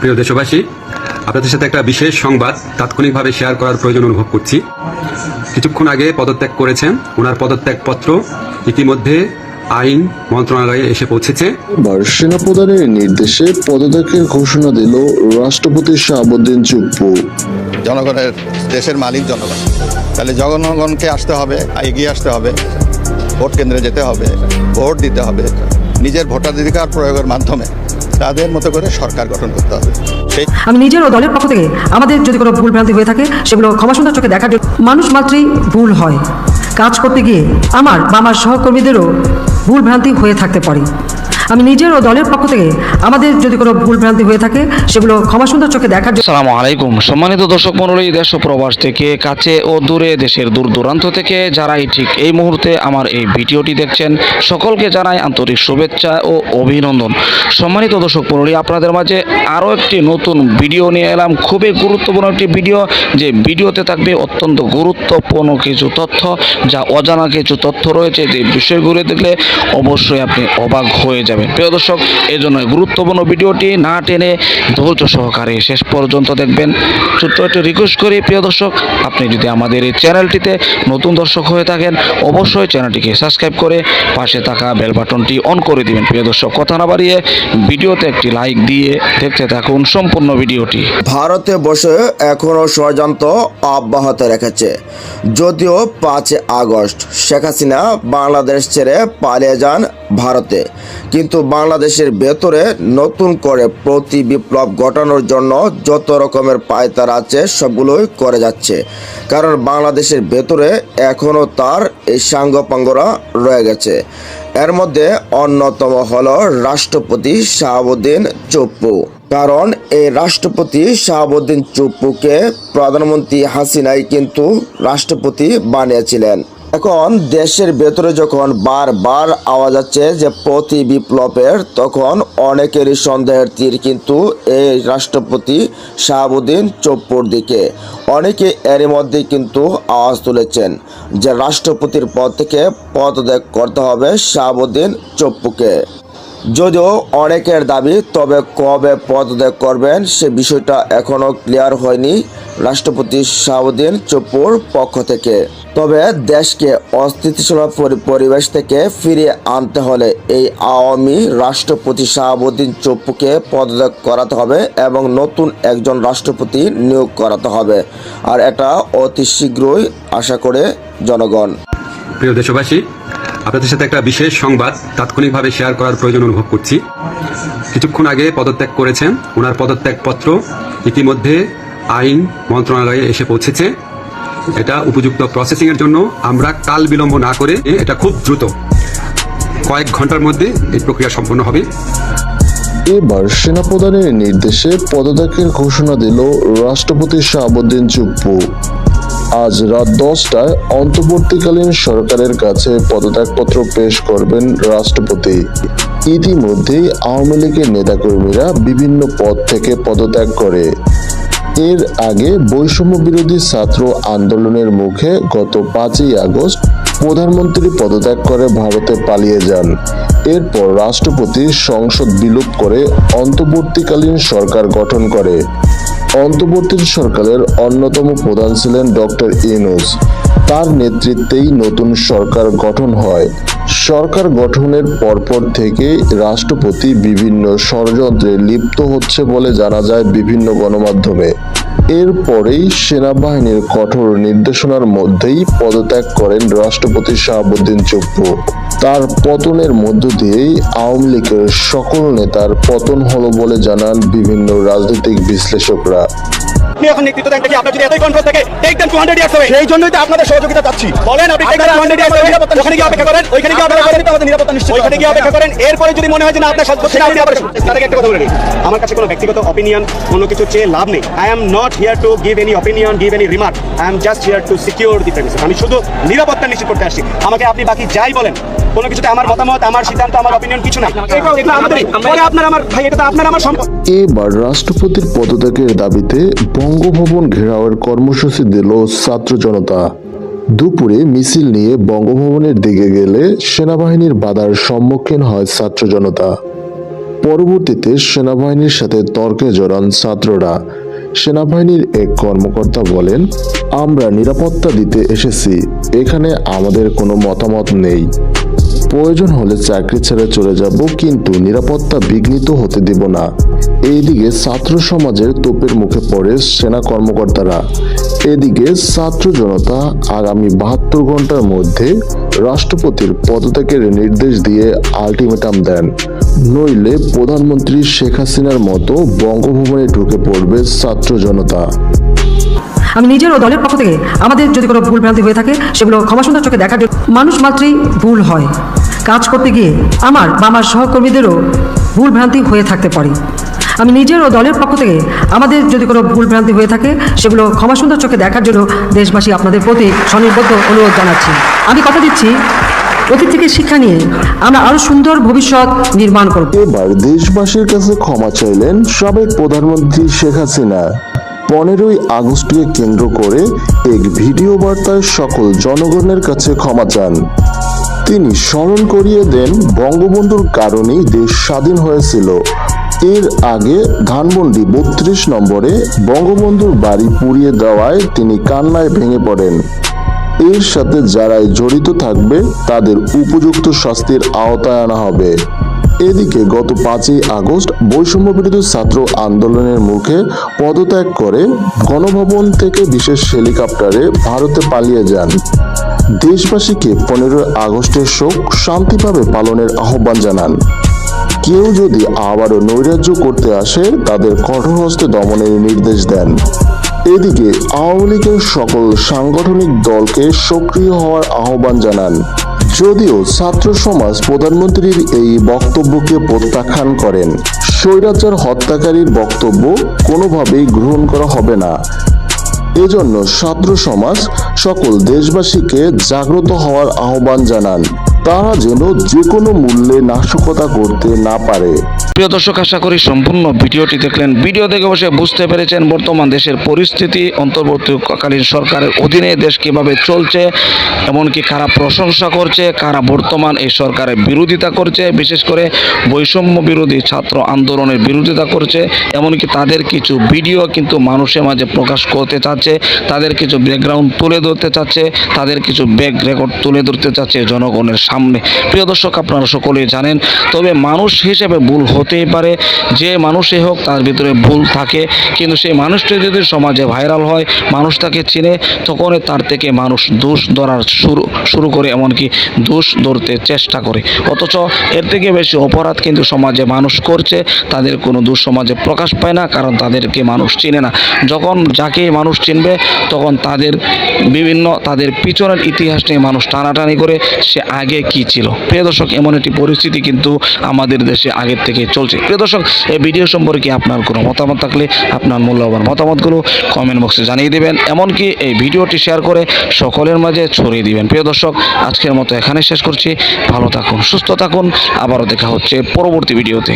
প্রিয় দেশবাসী আপনাদের সাথে একটা বিশেষ সংবাদ তাৎক্ষণিকভাবে শেয়ার করার প্রয়োজন অনুভব করছি। কিছুক্ষণ আগে পদত্যাগ করেছেন ওনার পদত্যাগ পত্র ইতিমধ্যে আইন মন্ত্রণালয়ে এসে পৌঁছেছে। এবার সেনাপ্রধানের নির্দেশে পদত্যাগের ঘোষণা দিল রাষ্ট্রপতি শাহাবুদ্দিন চুপ্পু। জনগণের দেশের মালিক জনগণ। তাহলে জনগণকে আসতে হবে এগিয়ে আসতে হবে ভোট কেন্দ্রে যেতে হবে ভোট দিতে হবে নিজের ভোটাধিকার প্রয়োগের মাধ্যমে। তাদের মতো করে সরকার গঠন করতে হবে। আমি নিজের ও দলের পক্ষ থেকে আমাদের যদি কোনো ভুল ভ্রান্তি হয়ে থাকে, সেগুলো ক্ষমাসুন্দর চোখে দেখার জন্য মানুষ মাত্রই ভুল হয়। কাজ করতে গিয়ে আমার বা আমার সহকর্মীদেরও ভুল ভ্রান্তি হয়ে থাকতে পারে। আমি নিজের ও দলের পক্ষ থেকে আমাদের যদি কোনো ভুল ভ্রান্তি হয়ে থাকে, সেগুলো ক্ষমা সুন্দর চোখে দেখার জন্য আসসালামু আলাইকুম। সম্মানিত দর্শক মণ্ডলী, দেশ প্রবাস থেকে কাছে ও দূরে, দেশের দূর দূরান্ত থেকে যারাই ঠিক এই মুহূর্তে আমার এই ভিডিওটি দেখছেন, সকলকে জানাই আন্তরিক শুভেচ্ছা ও অভিনন্দন। সম্মানিত দর্শক মণ্ডলী, আপনাদের মাঝে আরও একটি নতুন ভিডিও নিয়ে এলাম। খুবই গুরুত্বপূর্ণ একটি ভিডিও, যে ভিডিওতে থাকবে অত্যন্ত গুরুত্বপূর্ণ কিছু তথ্য, যা অজানা কিছু তথ্য রয়েছে। যে বিষয়গুলো দেখলে অবশ্যই আপনি অবাক হয়ে যাবেন। প্রিয় দর্শক এই জন্য গুরুত্বপূর্ণ ভিডিওটি না টেনে ধৈর্য সহকারে শেষ পর্যন্ত দেখবেন। ছোট্ট একটু রিকোয়েস্ট করি, প্রিয় দর্শক, আপনি যদি আমাদের এই চ্যানেলটিতে নতুন দর্শক হয়ে থাকেন, অবশ্যই চ্যানেলটিকে সাবস্ক্রাইব করে পাশে থাকা বেল বাটনটি অন করে দিবেন, প্রিয় দর্শক। কথা না বাড়িয়ে ভিডিওতে একটি লাইক দিয়ে দেখতে থাকুন সম্পূর্ণ ভিডিওটি। ভারতে বসে এখনও ষড়যন্ত্র অব্যাহত রেখেছে। যদিও পাঁচ আগস্ট শেখ হাসিনা বাংলাদেশ ছেড়ে পালিয়ে যান ভারতে। কিন্তু বাংলাদেশের ভেতরে নতুন করে প্রতি বিপ্লব ঘটানোর জন্য যত রকমের পায়তার আছে, সবগুলোই করে যাচ্ছে। কারণ বাংলাদেশের ভেতরে এখনও তার এই সাঙ্গপাঙ্গরা রয়ে গেছে। এর মধ্যে অন্যতম হল রাষ্ট্রপতি শাহাবুদ্দিন চুপ্পু। কারণ এই রাষ্ট্রপতি শাহাবুদ্দিন চুপ্পুকে প্রধানমন্ত্রী হাসিনাই কিন্তু রাষ্ট্রপতি বানিয়েছিলেন। এখন দেশের ভেতরে যখন বারবার আওয়াজ আছে যে প্রতি বিপ্লবের, তখন অনেকেরই সন্দেহের তীর কিন্তু এই রাষ্ট্রপতি শাহাবুদ্দিন চোপুর দিকে। অনেকে এরই মধ্যে কিন্তু আওয়াজ তুলেছেন যে রাষ্ট্রপতির পদ থেকে পদত্যাগ করতে হবে শাহাবুদ্দিন চুপ্পুকে যদিও অনেকের দাবি, তবে কবে পদত্যাগ করবেন সে বিষয়টা এখনও ক্লিয়ার হয়নি রাষ্ট্রপতি শাহাবুদ্দিন চুপ্পুর পক্ষ থেকে। তবে দেশকে অস্থিতিশীল পরিবেশ থেকে ফিরিয়ে আনতে হলে এই আওয়ামী রাষ্ট্রপতি শাহাবুদ্দিন চুপ্পুকে পদত্যাগ করাতে হবে এবং নতুন একজন রাষ্ট্রপতি নিয়োগ করাতে হবে। আর এটা অতি শীঘ্রই, আশা করে জনগণ। প্রিয় দেশবাসী আপনাদের সাথে একটা বিশেষ সংবাদ তাৎক্ষণিকভাবে শেয়ার করার প্রয়োজন অনুভব করছি। কিছুক্ষণ আগে পদত্যাগ করেছেন ওনার পদত্যাগ পত্র ইতিমধ্যে আইন মন্ত্রণালয়ে এসে পৌঁছেছে। এটা উপযুক্ত প্রসেসিং এর জন্য আমরা কাল বিলম্ব না করে এটা খুব দ্রুত কয়েক ঘণ্টার মধ্যে এই প্রক্রিয়া সম্পন্ন হবে। এবার সেনাপ্রধানের নির্দেশে পদত্যাগের ঘোষণা দিল রাষ্ট্রপতি শাহাবুদ্দিন চুপ্পু। আজ রাত দশটায় অন্তর্বর্তীকালীন সরকারের কাছে পদত্যাগপত্র পেশ করবেন রাষ্ট্রপতি। ইতিমধ্যেই আওয়ামী লীগের নেতাকর্মীরা বিভিন্ন পদ থেকে পদত্যাগ করে। এর আগে বৈষম্য বিরোধী ছাত্র আন্দোলনের মুখে গত পাঁচই আগস্ট প্রধানমন্ত্রী পদত্যাগ করে ভারতে পালিয়ে যান। এরপর রাষ্ট্রপতি সংসদ বিলোপ করে অন্তর্বর্তীকালীন সরকার গঠন করে। অন্তর্বর্তী সরকারের অন্যতম প্রধান ছিলেন ডক্টর ইউনুস। তার নেতৃত্বেই নতুন সরকার গঠন হয়। সরকার গঠনের পরপর থেকে রাষ্ট্রপতি বিভিন্ন ষড়যন্ত্রে লিপ্ত হচ্ছে বলে জানা যায় বিভিন্ন গণমাধ্যমে। এরপরেই সেনাবাহিনীর কঠোর নির্দেশনার মধ্যেই পদত্যাগ করেন রাষ্ট্রপতি শাহাবুদ্দিন চুপ্পু। তার পতনের মধ্য দিয়েই আওয়ামী লীগের সকল নেতার পতন হলো বলে জানান বিভিন্ন রাজনৈতিক বিশ্লেষকরা। আপনি এখন নেতৃত্ব দেন আপনার যদি এতই কন্ট্রোল থাকে টেক দেন 200 ইয়ার্স সেই জন্যই তো আপনাদের সহযোগিতা চাচ্ছি। বলেন আপনি টেক দেন 200 ইয়ার্স ওখানে গিয়ে অপেক্ষা করেন ওইখানে গিয়ে অপেক্ষা করেন আমাদের নিরাপত্তা নিশ্চিত ওইখানে গিয়ে অপেক্ষা করেন এরপরে যদি মনে হয় যে না আপনার সহ্য হচ্ছে আপনি আবার তার একটা কথা বলে নিই। আমার কাছে কোনো ব্যক্তিগত অপিনিয়ন কোনো কিছু চেয়ে লাভ নেই। I am not here to give any opinion give any remark I am just here to secure the premises আমি শুধু নিরাপত্তা নিশ্চিত করতে আসছি। আমাকে আপনি বাকি যাই বলেন কোনো কিছুতে আমার মতামত আমার সিদ্ধান্ত আমার অপিনিয়ন কিছু পরে আপনার আমার ভাই এটা তো আপনার আমার সম্পদ। এবার রাষ্ট্রপতির পদত্যাগের দাবিতে বঙ্গভবন ঘেরাওয়ের কর্মসূচি দিল ছাত্র জনতা। দুপুরে মিছিল নিয়ে বঙ্গভবনের দিকে গেলে সেনাবাহিনীর বাধার সম্মুখীন হয় ছাত্র জনতা। পরবর্তীতে সেনাবাহিনীর সাথে তর্কে জড়ান ছাত্ররা। সেনাবাহিনীর এক কর্মকর্তা বলেন, আমরা নিরাপত্তা দিতে এসেছি, এখানে আমাদের কোনো মতামত নেই। প্রয়োজন হলে চাকরি ছেড়ে চলে যাব, কিন্তু নিরাপত্তা বিঘ্নিত হতে দেব না। এইদিকে ছাত্র সমাজের তোপের মুখে পড়ে সেনা কর্মকর্তারা। এদিকে ছাত্র জনতা আগামী বাহাত্তর ঘণ্টার মধ্যে রাষ্ট্রপতির পদত্যাগের নির্দেশ দিয়ে আলটিমেটাম দেন। নইলে প্রধানমন্ত্রী শেখ হাসিনার মতো বঙ্গভবনে ঢুকে পড়বে ছাত্র জনতা। আমি নিজের ও দলের পক্ষ থেকে আমাদের যদি কোনো ভুল ভ্রান্তি হয়ে থাকে, সেগুলো ক্ষমাসুন্দর চোখে দেখার মানুষ মাত্রই ভুল হয়। কাজ করতে গিয়ে আমার বা আমার সহকর্মীদেরও ভুল ভ্রান্তি হয়ে থাকতে পারে। আমি নিজের ও দলের পক্ষ থেকে আমাদের যদি কোনো ভুল ভ্রান্তি হয়ে থাকে, সেগুলো ক্ষমাসুন্দর চোখে দেখার জন্য দেশবাসী আপনাদের প্রতি স্বনির্বদ্ধ অনুরোধ জানাচ্ছি। আমি কথা দিচ্ছি অতীত থেকে শিক্ষা নিয়ে। আমরা আরও সুন্দর ভবিষ্যৎ নির্মাণ করব। এবার দেশবাসীর কাছে ক্ষমা চাইলেন সাবেক প্রধানমন্ত্রী শেখ হাসিনা। পনেরোই আগস্টকে কেন্দ্র করে এক ভিডিও বার্তায় সকল জনগণের কাছে ক্ষমা চান। তিনি স্মরণ করিয়ে দেন বঙ্গবন্ধুর কারণেই দেশ স্বাধীন হয়েছিল। এর আগে ধানমন্ডি বত্রিশ নম্বরে বঙ্গবন্ধুর বাড়ি পুড়িয়ে দেওয়ায় তিনি কান্নায় ভেঙে পড়েন। এর সাথে যারাই জড়িত থাকবে, তাদের উপযুক্ত শাস্তির আওতায় আনা হবে। এদিকে গত পাঁচই আগস্ট বৈষম্য বিরোধী ছাত্র আন্দোলনের মুখে পদত্যাগ করে গণভবন থেকে বিশেষ হেলিকপ্টারে ভারতে পালিয়ে যান। দেশবাসীকে পনেরোই আগস্টের শোক শান্তিভাবে পালনের আহ্বান জানান। কেউ যদি আবারও নৈরাজ্য করতে আসে, তাদের কঠোর হস্তে দমনের নির্দেশ দেন। এদিকে আওয়ামী লীগের সকল সাংগঠনিক দলকে সক্রিয় হওয়ার আহ্বান জানান। যদিও ছাত্র সমাজ প্রধানমন্ত্রীর এই বক্তব্যকে প্রত্যাখ্যান করেন, স্বৈরাচার হত্যাকারীর বক্তব্য কোনোভাবেই গ্রহণ করা হবে না। এজন্য ছাত্র সমাজ সকল দেশবাসীকে জাগ্রত হওয়ার আহ্বান জানান। তারা যেন যে কোনো মূল্যে নাশকতা করতে না পারে। প্রিয় দর্শক, আশা করি সম্পূর্ণ ভিডিওটি দেখলেন। ভিডিও দেখে বসে বুঝতে পেরেছেন বর্তমান দেশের পরিস্থিতি, অন্তর্বর্তীকালীন সরকারের অধীনে দেশ কীভাবে চলছে, এমনকি কারা প্রশংসা করছে, কারা বর্তমান এই সরকারের বিরোধিতা করছে, বিশেষ করে বৈষম্য বিরোধী ছাত্র আন্দোলনের বিরোধিতা করছে, এমনকি তাদের কিছু ভিডিও কিন্তু মানুষের মাঝে প্রকাশ করতে চাচ্ছে, তাদের কিছু ব্যাকগ্রাউন্ড তুলে ধরতে চাচ্ছে, তাদের কিছু ব্যাক রেকর্ড তুলে ধরতে চাচ্ছে জনগণের সামনে। প্রিয় দর্শক, আপনারা সকলেই জানেন, তবে মানুষ হিসেবে ভুল হতেই পারে। যে মানুষই হোক, তার ভিতরে ভুল থাকে। কিন্তু সেই মানুষটি যদি সমাজে ভাইরাল হয়, মানুষ তাকে চিনে তখন তার থেকে মানুষ দোষ ধরার শুরু শুরু করে, এমনকি দোষ ধরতে চেষ্টা করে। অথচ এর থেকে বেশি অপরাধ কিন্তু সমাজে মানুষ করছে। তাদের কোনো দোষ সমাজে প্রকাশ পায় না, কারণ তাদেরকে মানুষ চিনে না। যখন যাকে মানুষ চিনবে, তখন তাদের বিভিন্ন তাদের পিছনের ইতিহাস নিয়ে মানুষ টানাটানি করে সে আগে কি ছিল। প্রিয় দর্শক, এমন একটি পরিস্থিতি কিন্তু আমাদের দেশে আগের থেকে চলছে। প্রিয় দর্শক, এই ভিডিও সম্পর্কে আপনার কোনো মতামত থাকলে আপনার মূল্যবান মতামতগুলো কমেন্ট বক্সে জানিয়ে দেবেন। এমনকি এই ভিডিওটি শেয়ার করে সকলের মাঝে ছড়িয়ে দিবেন। প্রিয় দর্শক, আজকের মতো এখানে শেষ করছি। ভালো থাকুন, সুস্থ থাকুন। আবারও দেখা হচ্ছে পরবর্তী ভিডিওতে।